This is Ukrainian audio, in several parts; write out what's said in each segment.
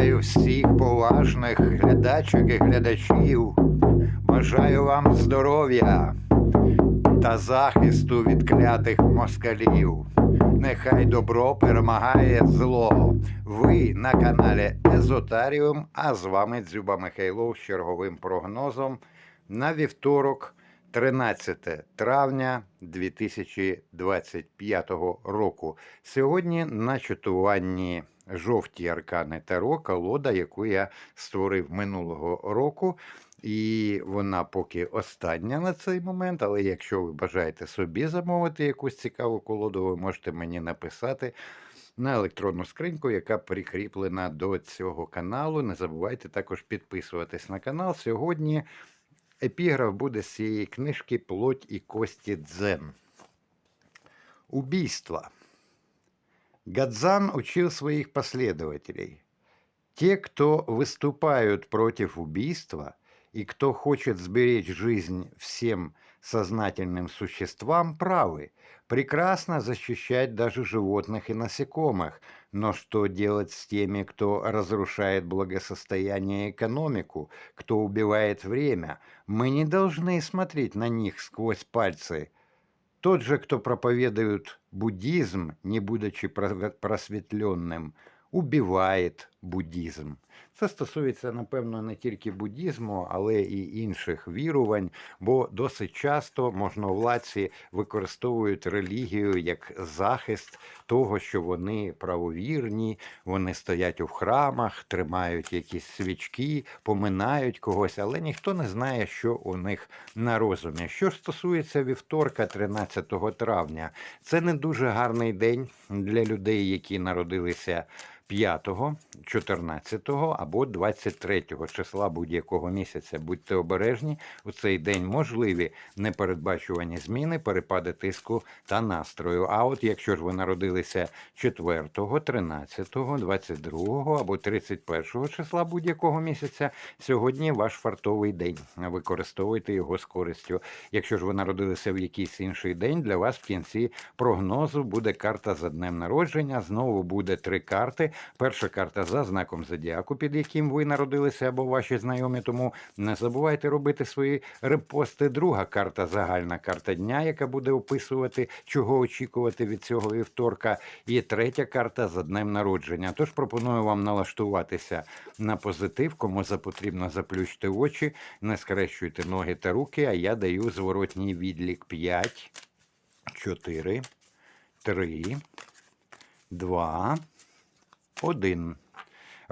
Вітаю всіх поважних глядачок і глядачів. Бажаю вам здоров'я та захисту від клятих москалів. Нехай добро перемагає зло. Ви на каналі Езотаріум, а з вами Дзюба Михайлов з черговим прогнозом на вівторок, 13 травня 2025 року. Сьогодні на чатуванні жовті аркани Таро, колода, яку я створив минулого року. І вона поки остання на цей момент, але якщо ви бажаєте собі замовити якусь цікаву колоду, ви можете мені написати на електронну скриньку, яка прикріплена до цього каналу. Не забувайте також підписуватись на канал. Сьогодні епіграф буде з цієї книжки Плоть і кості Дзен. Убийство. Гадзан учил своих последователей. Те, кто выступают против убийства и кто хочет сберечь жизнь всем сознательным существам, правы. Прекрасно защищать даже животных и насекомых, но что делать с теми, кто разрушает благосостояние и экономику, кто убивает время? Мы не должны смотреть на них сквозь пальцы. Тот же, кто проповедует буддизм, не будучи просветленным, убивает буддизм. Це стосується, напевно, не тільки буддізму, але і інших вірувань, бо досить часто можновладці використовують релігію як захист того, що вони правовірні, вони стоять у храмах, тримають якісь свічки, поминають когось, але ніхто не знає, що у них на розумі. Що стосується вівторка, 13 травня, це не дуже гарний день для людей, які народилися 5, 14 або 23 числа будь-якого місяця. Будьте обережні, у цей день можливі непередбачувані зміни, перепади тиску та настрою. А от якщо ж ви народилися 4, 13, 22 або 31 числа будь-якого місяця, сьогодні ваш фартовий день. Використовуйте його з користю. Якщо ж ви народилися в якийсь інший день, для вас в кінці прогнозу буде карта за днем народження. Знову буде три карти. Перша карта за знаком зодіаку, під яким ви народилися або ваші знайомі. Тому не забувайте робити свої репости. Друга карта загальна карта дня, яка буде описувати, чого очікувати від цього вівторка. І третя карта за днем народження. Тож пропоную вам налаштуватися на позитив. Кому запотрібно заплющити очі, не скрещуйте ноги та руки. А я даю зворотній відлік 5, 4, 3, 2, один.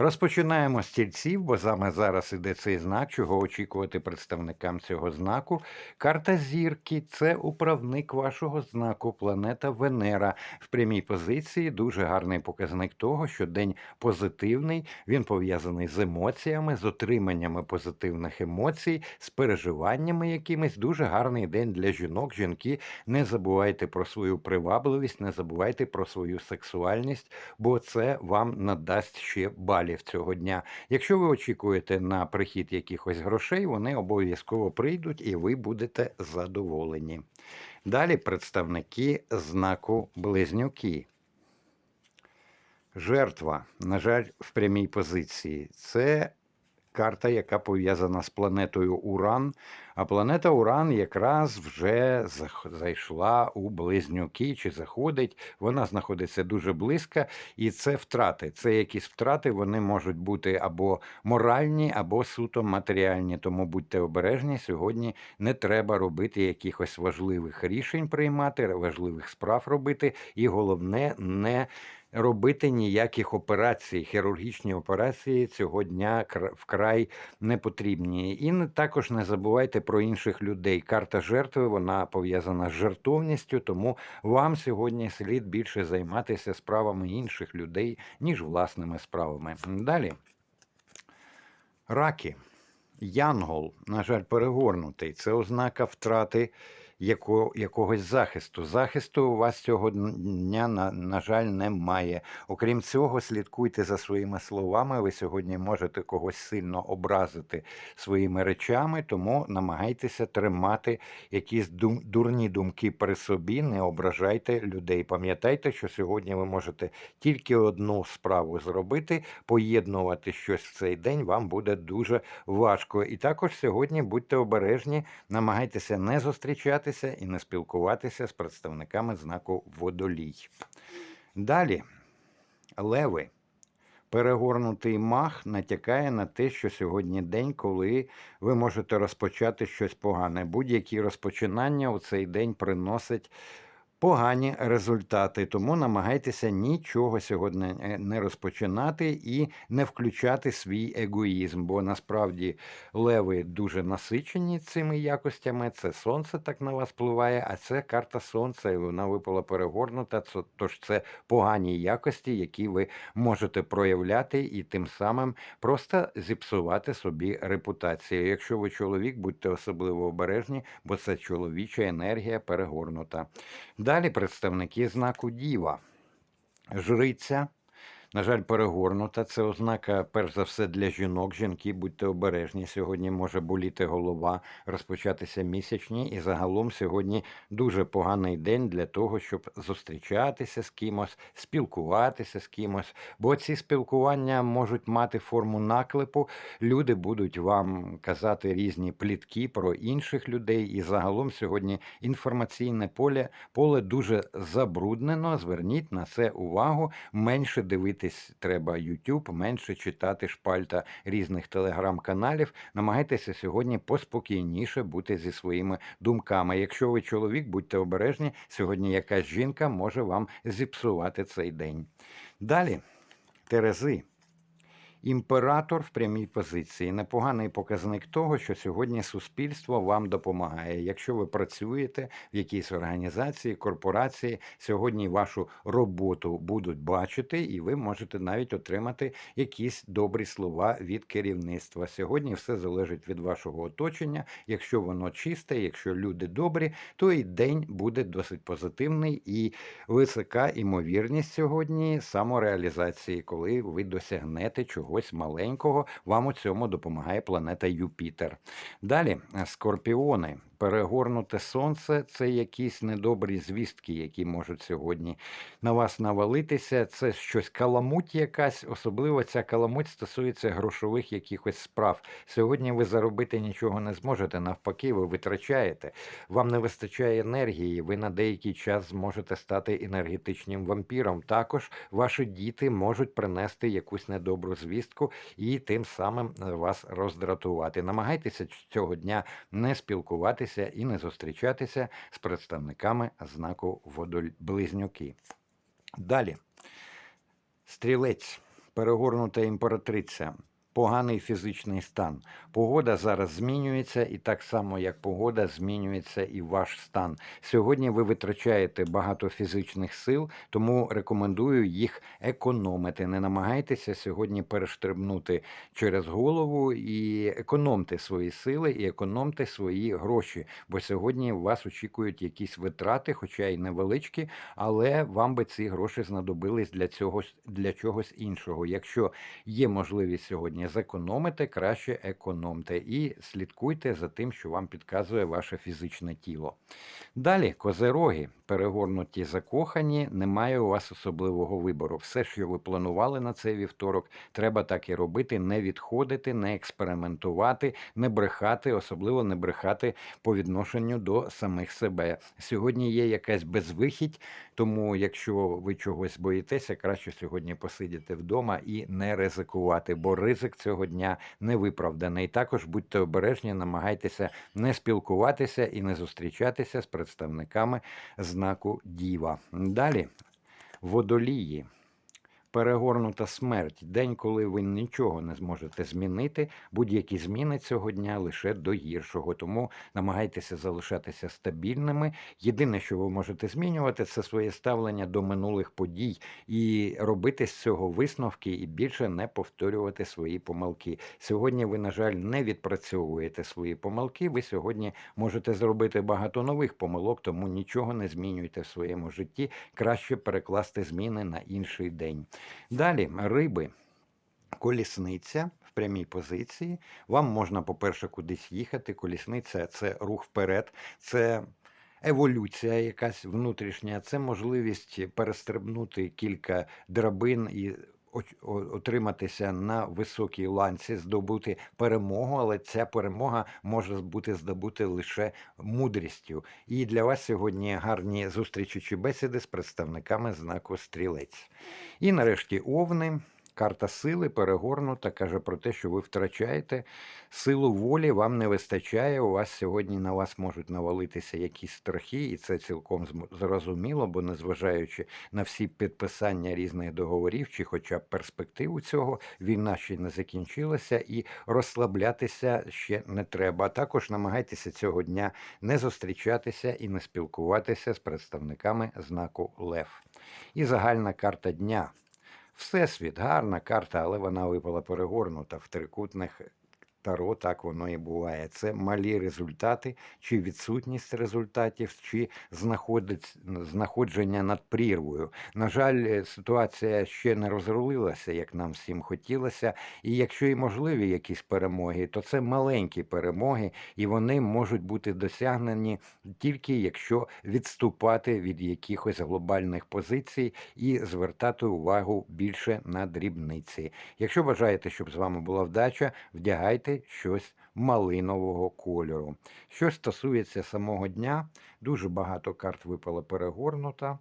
Розпочинаємо з тільців, бо саме зараз іде цей знак, чого очікувати представникам цього знаку. Карта зірки це управник вашого знаку, планета Венера в прямій позиції. Дуже гарний показник того, що день позитивний, він пов'язаний з емоціями, з отриманнями позитивних емоцій, з переживаннями якимись. Дуже гарний день для жінок. Жінки, не забувайте про свою привабливість, не забувайте про свою сексуальність, бо це вам надасть ще балів цього дня. Якщо ви очікуєте на прихід якихось грошей, вони обов'язково прийдуть і ви будете задоволені. Далі представники знаку Близнюки. Жертва, на жаль, в прямій позиції. Це карта, яка пов'язана з планетою Уран. А планета Уран якраз вже зайшла у близнюки чи заходить. Вона знаходиться дуже близько, і це втрати. Це якісь втрати, вони можуть бути або моральні, або суто матеріальні. Тому будьте обережні. Сьогодні не треба робити якихось важливих рішень приймати, важливих справ робити. І головне, не робити ніяких операцій. Хірургічні операції цього дня вкрай не потрібні. І також не забувайте про інших людей. Карта жертви вона пов'язана з жертовністю, тому вам сьогодні слід більше займатися справами інших людей, ніж власними справами. Далі. Раки. Янгол, на жаль, перегорнутий. Це ознака втрати яко, якогось захисту. Захисту у вас цього дня, на, на жаль, немає. Окрім цього, слідкуйте за своїми словами. Ви сьогодні можете когось сильно образити своїми речами, тому намагайтеся тримати якісь дум, дурні думки при собі, не ображайте людей. Пам'ятайте, що сьогодні ви можете тільки одну справу зробити, поєднувати щось в цей день вам буде дуже важко. І також сьогодні будьте обережні, намагайтеся не зустрічатися і не спілкуватися з представниками знаку водолій. Далі, леви. Перегорнутий мах натякає на те, що сьогодні день, коли ви можете розпочати щось погане. Будь-які розпочинання у цей день приносять погані результати. Тому намагайтеся нічого сьогодні е, не розпочинати і не включати свій егоїзм, бо насправді леви дуже насичені цими якостями. Це сонце так на вас впливає, а це карта сонця, і вона випала перегорнута. Тож це погані якості, які ви можете проявляти, і тим самим просто зіпсувати собі репутацію. Якщо ви чоловік, будьте особливо обережні, бо це чоловіча енергія перегорнута. Далі представники знаку Діва. Жриця. На жаль, перегорнута. Це ознака, перш за все, для жінок. Жінки, будьте обережні. Сьогодні може боліти голова, розпочатися місячні, і загалом сьогодні дуже поганий день для того, щоб зустрічатися з кимось, спілкуватися з кимось. Бо ці спілкування можуть мати форму наклепу. Люди будуть вам казати різні плітки про інших людей. І загалом сьогодні інформаційне поле поле дуже забруднено. Зверніть на це увагу. Менше дивитись треба YouTube, менше читати шпальта різних телеграм-каналів. Намагайтеся сьогодні поспокійніше бути зі своїми думками. Якщо ви чоловік, будьте обережні. Сьогодні якась жінка може вам зіпсувати цей день. Далі, Терези. Імператор в прямій позиції непоганий показник того, що сьогодні суспільство вам допомагає. Якщо ви працюєте в якійсь організації, корпорації, сьогодні вашу роботу будуть бачити, і ви можете навіть отримати якісь добрі слова від керівництва. Сьогодні все залежить від вашого оточення. Якщо воно чисте, якщо люди добрі, то і день буде досить позитивний і висока імовірність сьогодні самореалізації, коли ви досягнете чогось маленького. Вам у цьому допомагає планета Юпітер. Далі е, скорпіони. Перегорнуте сонце це якісь недобрі звістки, які можуть сьогодні на вас навалитися. Це щось каламуть якась, особливо ця каламуть стосується грошових якихось справ. Сьогодні ви заробити нічого не зможете. Навпаки, ви витрачаєте. Вам не вистачає енергії. Ви на деякий час зможете стати енергетичним вампіром. Також ваші діти можуть принести якусь недобру звістку і тим самим е, вас роздратувати. Намагайтеся цього дня не спілкуватися і не зустрічатися з представниками знаку водоблизнюки. Далі. Стрілець, перегорнута імператриця, поганий фізичний стан. Погода зараз змінюється, і так само, як погода, змінюється і ваш стан. Сьогодні ви витрачаєте багато фізичних сил, тому рекомендую їх економити. Не намагайтеся сьогодні перештрибнути через голову і економте свої сили і економте свої гроші. Бо сьогодні вас очікують якісь витрати, хоча й невеличкі, але вам би ці гроші знадобились для цього для чогось іншого. Якщо є можливість сьогодні зекономити, краще економте і слідкуйте за тим, що вам підказує ваше фізичне тіло. Далі, козероги, перегорнуті закохані, немає у вас особливого вибору. Все, що ви планували на цей вівторок, треба так і робити, не відходити, не експериментувати, не брехати, особливо не брехати по відношенню до самих себе. Сьогодні є якась безвихідь, тому якщо ви чогось боїтеся, краще сьогодні посидіти вдома і не ризикувати, бо ризик цього дня не виправданий. Також будьте обережні, намагайтеся не спілкуватися і не зустрічатися з представниками знаку Діва. Далі водолії. Перегорнута смерть, день, коли ви нічого не зможете змінити, будь-які зміни цього дня лише до гіршого. Тому намагайтеся залишатися стабільними. Єдине, що ви можете змінювати, це своє ставлення до минулих подій і робити з цього висновки і більше не повторювати свої помилки. Сьогодні ви, на жаль, не відпрацьовуєте свої помилки. Ви сьогодні можете зробити багато нових помилок, тому нічого не змінюйте в своєму житті. Краще перекласти зміни на інший день. Далі риби. Колісниця в прямій позиції. Вам можна, по-перше, кудись їхати. Колісниця це рух вперед, це еволюція якась внутрішня, це можливість перестрибнути кілька драбин і отриматися на високій ланці, здобути перемогу, але ця перемога може бути здобути лише мудрістю. І для вас сьогодні гарні зустрічі чи бесіди з представниками знаку стрілець. І нарешті овни. Карта сили перегорнута, каже про те, що ви втрачаєте силу волі, вам не вистачає. У вас сьогодні на вас можуть навалитися якісь страхи, і це цілком зрозуміло, бо незважаючи на всі підписання різних договорів, чи хоча б перспективу цього, війна ще не закінчилася, і розслаблятися ще не треба. А також намагайтеся цього дня не зустрічатися і не спілкуватися з представниками знаку Лев. І загальна карта дня. Всесвіт, гарна карта, але вона випала перегорнута в трикутних таро, так воно і буває. Це малі результати, чи відсутність результатів, чи знаходження над прірвою. На жаль, е, ситуація ще не розрулилася, як нам всім хотілося. І якщо і можливі якісь перемоги, то це маленькі перемоги, і вони можуть бути досягнені тільки якщо відступати від якихось глобальних позицій і звертати увагу більше на дрібниці. Якщо бажаєте, щоб з вами була вдача, вдягайте щось малинового кольору. Що стосується самого дня, дуже багато карт випало перегорнута,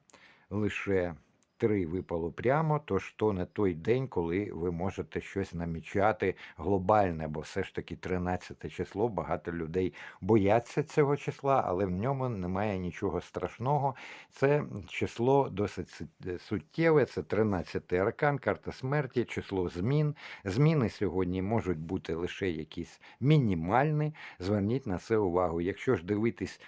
лише три випало прямо, тож то не той день, коли ви можете щось намічати глобальне, бо все ж таки 13 число, багато людей бояться цього числа, але в ньому немає нічого страшного. Це число досить суттєве, це 13 аркан, карта смерті, число змін. Зміни сьогодні можуть бути лише якісь мінімальні. Зверніть на це увагу. Якщо ж дивитись,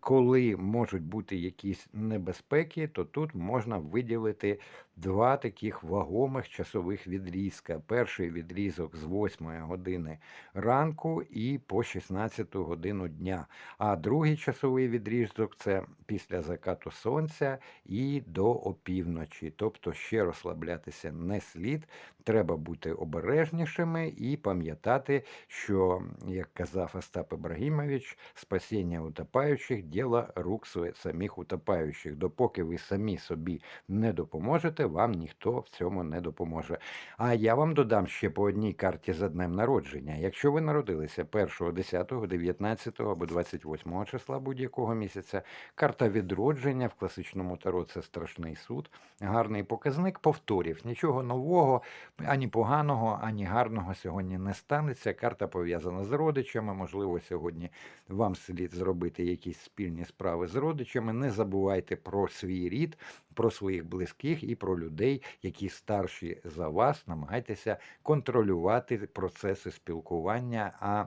коли можуть бути якісь небезпеки, то тут можна виділити два таких вагомих часових відрізка. Перший відрізок з 8 години ранку і по 16 годину дня. А другий часовий відрізок це після закату сонця і до опівночі. Тобто ще розслаблятися не слід. Треба бути обережнішими і пам'ятати, що, як казав Остап Ібрагімович, спасіння утопаючих діло рук самих утопаючих. Допоки ви самі собі не допоможете, вам ніхто в цьому не допоможе. А я вам додам ще по одній карті за днем народження. Якщо ви народилися 1, 10, 19 або 28 числа будь-якого місяця, карта відродження в класичному таро це страшний суд, гарний показник повторів. Нічого нового, ані поганого, ані гарного сьогодні не станеться. Карта пов'язана з родичами. Можливо, сьогодні вам слід зробити якісь спільні справи з родичами. Не забувайте про свій рід, про своїх близьких і про людей, які старші за вас. Намагайтеся контролювати процеси спілкування. а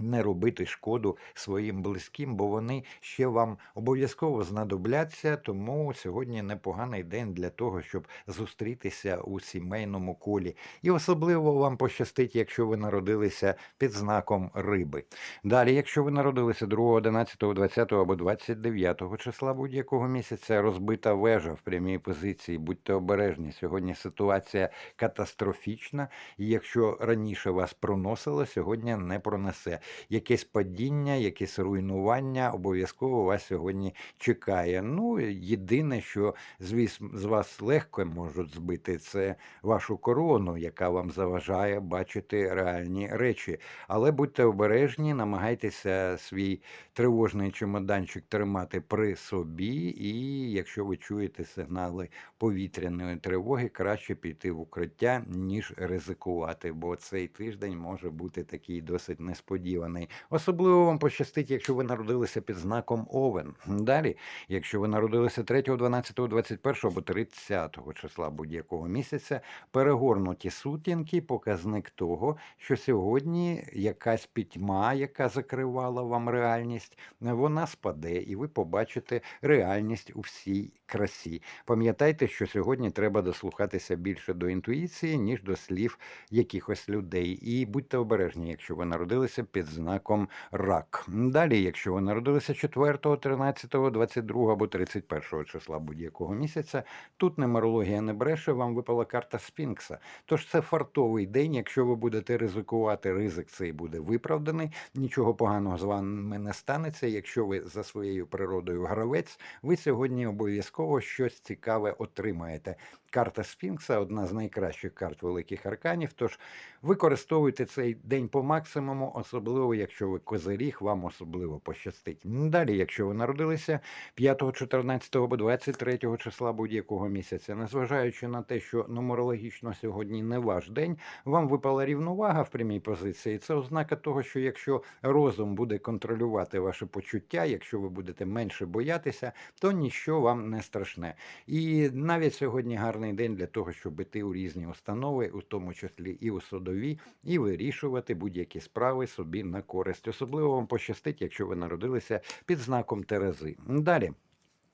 не робити шкоду своїм близьким, бо вони ще вам обов'язково знадобляться. Тому сьогодні непоганий день для того, щоб зустрітися у сімейному колі. І особливо вам пощастить, якщо ви народилися під знаком риби. Далі, якщо ви народилися 2, 11, 20 або 29 числа будь-якого місяця, розбита вежа в прямій позиції, будьте обережні. Сьогодні ситуація катастрофічна, і якщо раніше вас проносило, сьогодні не пронесе. Якесь падіння, якесь руйнування обов'язково вас сьогодні чекає. Ну, єдине, що звіс, з вас легко можуть збити, це вашу корону, яка вам заважає бачити реальні речі. Але будьте обережні, намагайтеся свій тривожний чемоданчик тримати при собі, і якщо ви чуєте сигнали повітряної тривоги, краще піти в укриття, ніж ризикувати, бо цей тиждень може бути такий досить несподіваний. Несподіваний. Особливо вам пощастить, якщо ви народилися під знаком Овен. Далі, якщо ви народилися 3, 12, 21 або 30 числа будь-якого місяця, перегорнуті сутінки показник того, що сьогодні якась пітьма, яка закривала вам реальність, вона спаде, і ви побачите реальність у всій красі. Пам'ятайте, що сьогодні треба дослухатися більше до інтуїції, ніж до слів якихось людей. І будьте обережні, якщо ви народилися під знаком рак. Далі, якщо ви народилися 4, 13, 22 або 31 числа будь-якого місяця, тут нумерологія не бреше, вам випала карта Сфінкса. Тож це фартовий день. Якщо ви будете ризикувати, ризик цей буде виправданий. Нічого поганого з вами не станеться. Якщо ви за своєю природою гравець, ви сьогодні обов'язково щось цікаве отримаєте. Карта Сфінкса одна з найкращих карт великих арканів. Тож використовуйте цей день по максимуму, особливо якщо ви козиріг, вам особливо пощастить. Далі, якщо ви народилися 5, 14 або 23 числа будь-якого місяця, незважаючи на те, що нумерологічно сьогодні не ваш день, вам випала рівновага в прямій позиції. Це ознака того, що якщо розум буде контролювати ваше почуття, якщо ви будете менше боятися, то ніщо вам не страшне. І навіть сьогодні гарний день для того, щоб іти у різні установи, у тому числі і у судові, і вирішувати будь-які справи собі на користь. Особливо вам пощастить, якщо ви народилися під знаком Терези. Далі,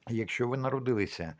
якщо ви народилися.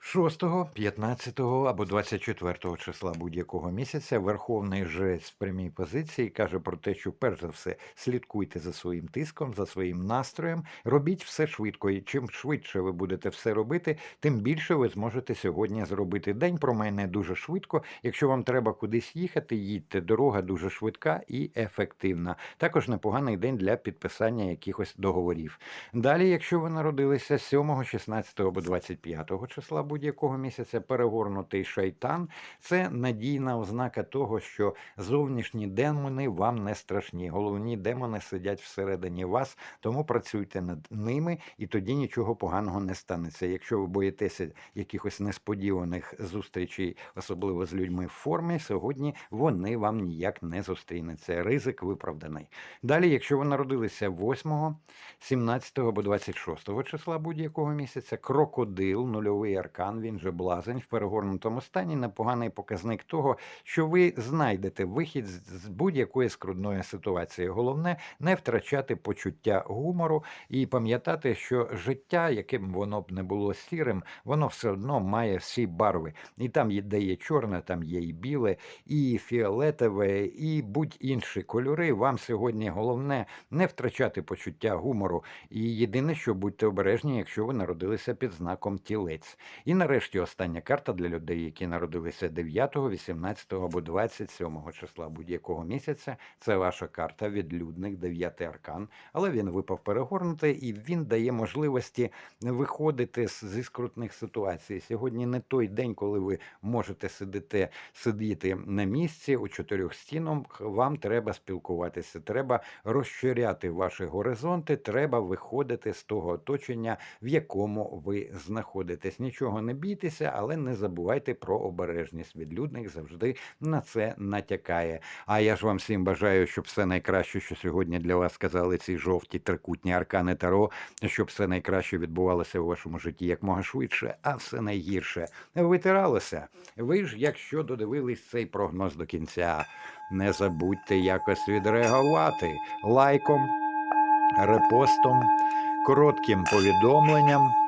6, 15 або 24 числа будь-якого місяця Верховний жрець в прямій позиції каже про те, що перш за все слідкуйте за своїм тиском, за своїм настроєм, робіть все швидко. І чим швидше ви будете все робити, тим більше ви зможете сьогодні зробити. День про мене дуже швидко. Якщо вам треба кудись їхати, їдьте. Дорога дуже швидка і ефективна. Також непоганий день для підписання якихось договорів. Далі, якщо ви народилися 7, 16 або 25 числа будь-якого місяця перегорнутий шайтан це надійна ознака того, що зовнішні демони вам не страшні. Головні демони сидять всередині вас, тому працюйте над ними, і тоді нічого поганого не станеться. Якщо ви боїтеся якихось несподіваних зустрічей, особливо з людьми в формі, сьогодні вони вам ніяк не зустрінуться. Ризик виправданий. Далі, якщо ви народилися 8, 17 або 26 числа будь-якого місяця, крокодил, нульовий аркан, він же блазень в перегорнутому стані, непоганий показник того, що ви знайдете вихід з будь-якої скрутної ситуації. Головне не втрачати почуття гумору і пам'ятати, що життя, яким воно б не було сірим, воно все одно має всі барви. І там, де є чорне, там є і біле, і фіолетове, і будь-інші кольори. Вам сьогодні головне не втрачати почуття гумору. І єдине, що будьте обережні, якщо ви народилися під знаком тілець. І нарешті остання карта для людей, які народилися 9, 18 або 27 числа будь-якого місяця. Це ваша карта відлюдник, 9 аркан, але він випав перегорнутий і він дає можливості виходити зі скрутних ситуацій. Сьогодні не той день, коли ви можете сидіти, сидіти на місці у чотирьох стінах. Вам треба спілкуватися, треба розширяти ваші горизонти, треба виходити з того оточення, в якому ви знаходитесь. Нічого не бійтеся, але не забувайте про обережність. Відлюдник завжди на це натякає. А я ж вам всім бажаю, щоб все найкраще, що сьогодні для вас сказали ці жовті трикутні аркани Таро, щоб все найкраще відбувалося у вашому житті якмога швидше, а все найгірше витиралося. Ви ж, якщо додивились цей прогноз до кінця, не забудьте якось відреагувати лайком, репостом, коротким повідомленням.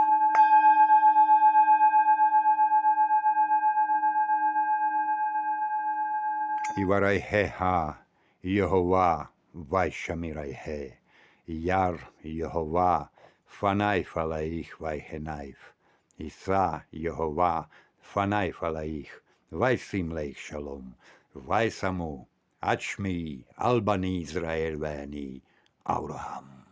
Іварайгега Йогова Вайшамірайге, Яр Йогова Фанайфалаїх Вайгенайф, Іса Йогова Фанайфалаїх Вайсимлейх Шалом, Вайсаму Ачмі Албані Ізраїль Вені Авраам.